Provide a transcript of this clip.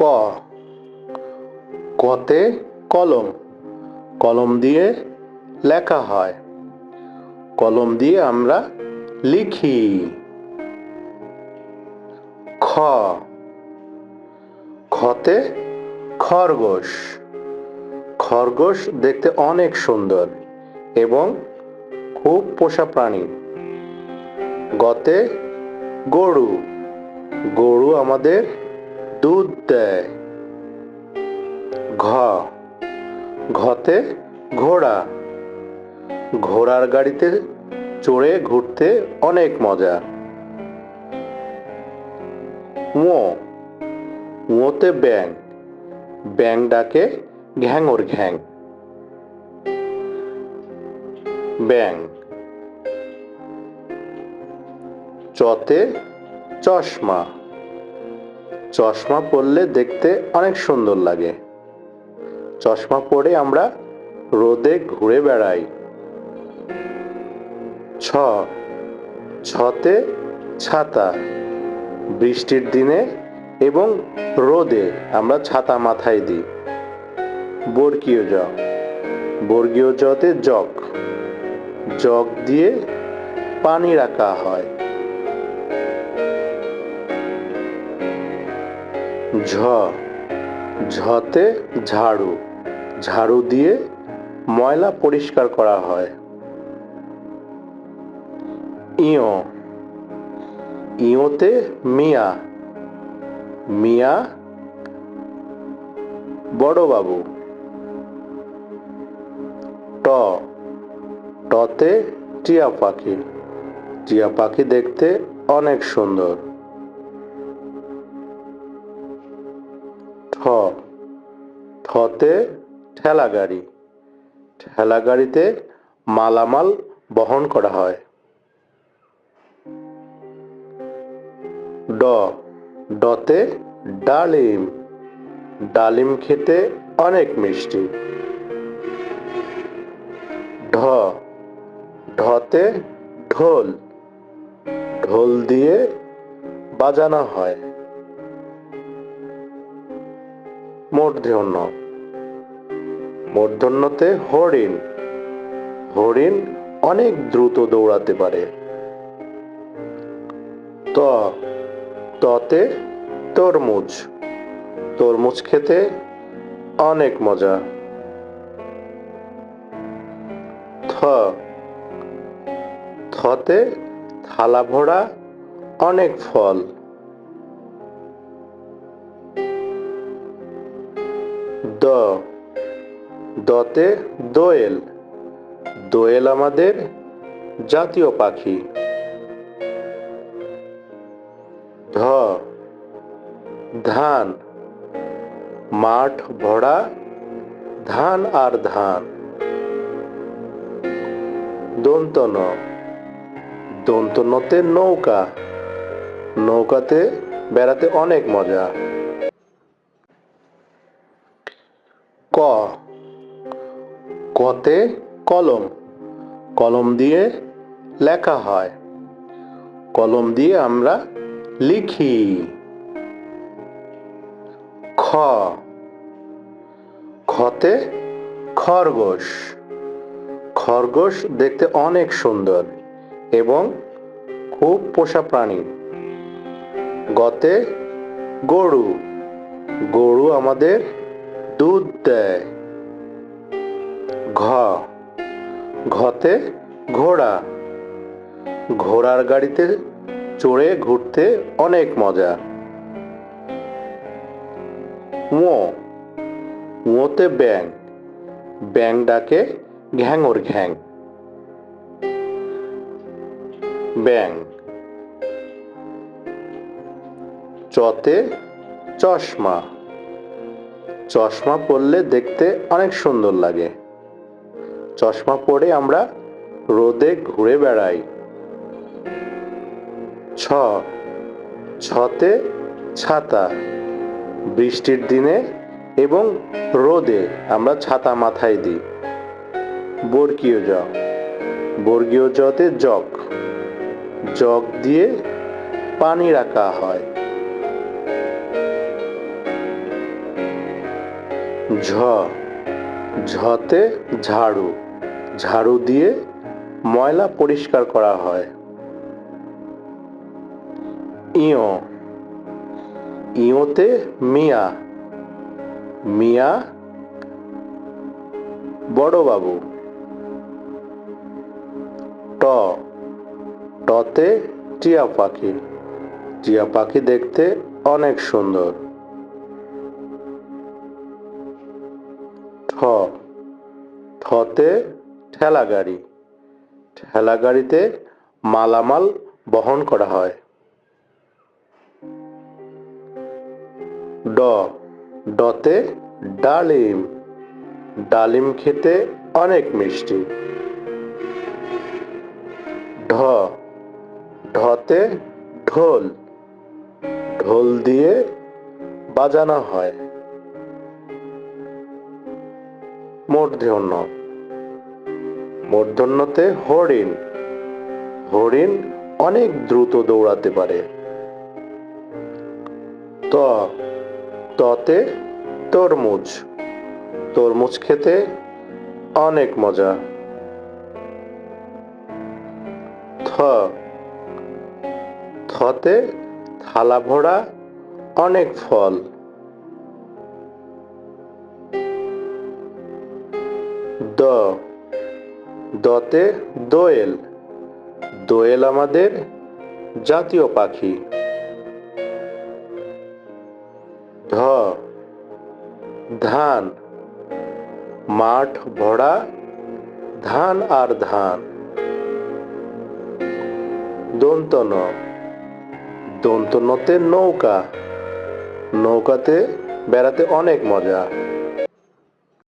ক। কতে কলম। কলম দিয়ে লেখা হয়। কলম দিয়ে আমরা লিখি। খ। খতে খরগোশ। খরগোশ দেখতে অনেক সুন্দর এবং খুব পোষা প্রাণী। গতে গরু। গরু আমাদের দুধ দেয়। ঘ। ঘতে ঘোড়া। ঘোড়ার গাড়িতে চড়ে ঘুরতে অনেক মজা। ও ওতে ব্যাং ব্যাং ডাকে ঘ্যাঙর ঘ্যাং। ব্যাং চতে চশমা। চশমা পরলে দেখতে অনেক সুন্দর লাগে। চশমা পরে আমরা রোদে ঘুরে বেড়াই। ছ, ছতে ছাতা। বৃষ্টির দিনে এবং রোদে আমরা ছাতা মাথায় দিই। বর্গীয় জ, বর্গীয় জতে জগ। জগ দিয়ে পানি রাখা হয়। ঝ। ঝতে ঝাড়ু। ঝাড়ু দিয়ে ময়লা পরিষ্কার করা হয়। ইয়। ইয়োতে মিয়া। মিয়া বড়বাবু। ট। টতে টিয়া পাখি। টিয়া পাখি দেখতে অনেক সুন্দর। ঠতে ঠেলা গাড়ি। ঠেলা গাড়িতে মালামাল বহন করা হয়। ড। ডতে ডালিম। ডালিম খেতে অনেক মিষ্টি। ঢ। ঢতে ঢোল। ঢোল দিয়ে বাজানো হয়। মোট মূর্ধন্য মূর্ধন্যতে হরিণ। হরিণ অনেক দ্রুত দৌড়াতে পারে। ত, ততে তরমুজ। তরমুজ খেতে অনেক মজা। থ, থতে থালা ভরা অনেক ফল। দতে দোয়েল। দোয়েল আমাদের জাতীয় পাখি। ধ, ধান। মাঠ ভরা ধান আর ধান। দন্তন, দন্তনতে নৌকা। নৌকাতে বেড়াতে অনেক মজা। ক কতে কলম। কলম দিয়ে লেখা হয়। কলম দিয়ে আমরা লিখি। খ। খতে খরগোশ। খরগোশ দেখতে অনেক সুন্দর এবং খুব পোষা প্রাণী। গতে গরু। গরু আমাদের দুধ দেয়। ঘ। ঘতে ঘোড়া। ঘোড়ার গাড়িতে চড়ে ঘুরতে অনেক মজা। ও ওতে ব্যাং ব্যাং ডাকে ঘ্যাঙর ঘ্যাং। ব্যাং চতে চশমা। চশমা পরলে দেখতে অনেক সুন্দর লাগে। চশমা পরে আমরা রোদে ঘুরে বেড়াই। ছ। ছতে ছাতা। বৃষ্টির দিনে এবং রোদে আমরা ছাতা মাথায় দিই। বর্গীয় জ। বর্গীয় জতে জগ। জগ দিয়ে পানি রাখা হয়। ঝ। ঝতে ঝাড়ু। ঝাড়ু দিয়ে ময়লা পরিষ্কার করা হয়। ইয়। ইয়োতে মিয়া। মিয়া বড়বাবু। ট। টতে টিয়া পাখি। টিয়া পাখি দেখতে অনেক সুন্দর। ঠ ঠতে ঠেলা গাড়ি ঠেলা গাড়িতে মালামাল বহন করা হয়। ড। ডতে ডালিম। ডালিম খেতে অনেক মিষ্টি। ঢ। ঢতে ঢোল। ঢোল দিয়ে বাজানো হয়। মূর্ধন্য। মূর্ধন্যতে হরিণ। হরিণ অনেক দ্রুত দৌড়াতে পারে। ত, ততে তরমুজ। তরমুজ খেতে অনেক মজা। থ, থতে থালা ভরা অনেক ফল। দ। দতে দোয়েল। দোয়েল আমাদের জাতীয় পাখি। ধ। ধান। মাঠ ভরা ধান আর ধান। দন্তন। দন্তনতে নৌকা। নৌকাতে বেড়াতে অনেক মজা।